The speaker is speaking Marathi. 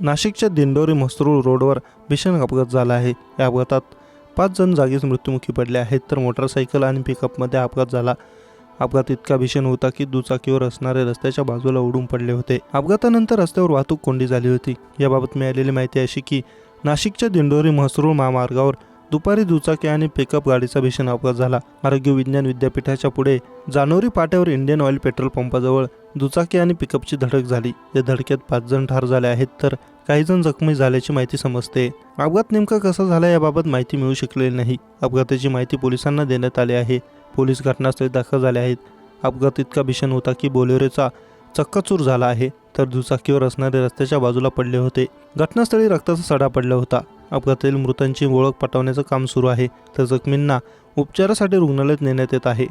नाशिकच्या दिंडोरी म्हसरूळ रोडवर भीषण अपघात झाला आहे. या अपघातात पाच जण जागीच मृत्युमुखी पडले आहेत तर मोटारसायकल आणि पिकअपमध्ये अपघात झाला. अपघात इतका भीषण होता की दुचाकीवर असणारे रस्त्याच्या बाजूला उडून पडले होते. अपघातानंतर रस्त्यावर वाहतूक कोंडी झाली होती. याबाबत मिळालेली माहिती अशी की नाशिकच्या दिंडोरी म्हसरूळ महामार्गावर दुपारी दुचाकी आणि पिकअप गाडीचा भीषण अपघात झाला. आरोग्य विज्ञान विद्यापीठाच्या पुढे जानोरी पाट्यावर इंडियन ऑइल पेट्रोल पंपाजवळ दुचाकी आणि पिकअपची धडक झाली. या धडकेत पाच जण ठार झाले आहेत तर काही जण जखमी झाल्याची माहिती समजते. अपघात नेमका कसा झाला याबाबत माहिती मिळू शकलेली नाही. अपघाताची माहिती पोलिसांना देण्यात आली आहे. पोलीस घटनास्थळी दाखल झाले आहेत. अपघात इतका भीषण होता की बोलेरोचा चक्काचूर झाला आहे तर दुचाकीवर असणारे रस्त्याच्या बाजूला पडले होते. घटनास्थळी रक्ताचा सडा पडला होता. अपघातातील मृतांची ओळख पटवण्याचं काम सुरू आहे. तर जखमींना उपचारासाठी रुग्णालयात नेण्यात येत आहे.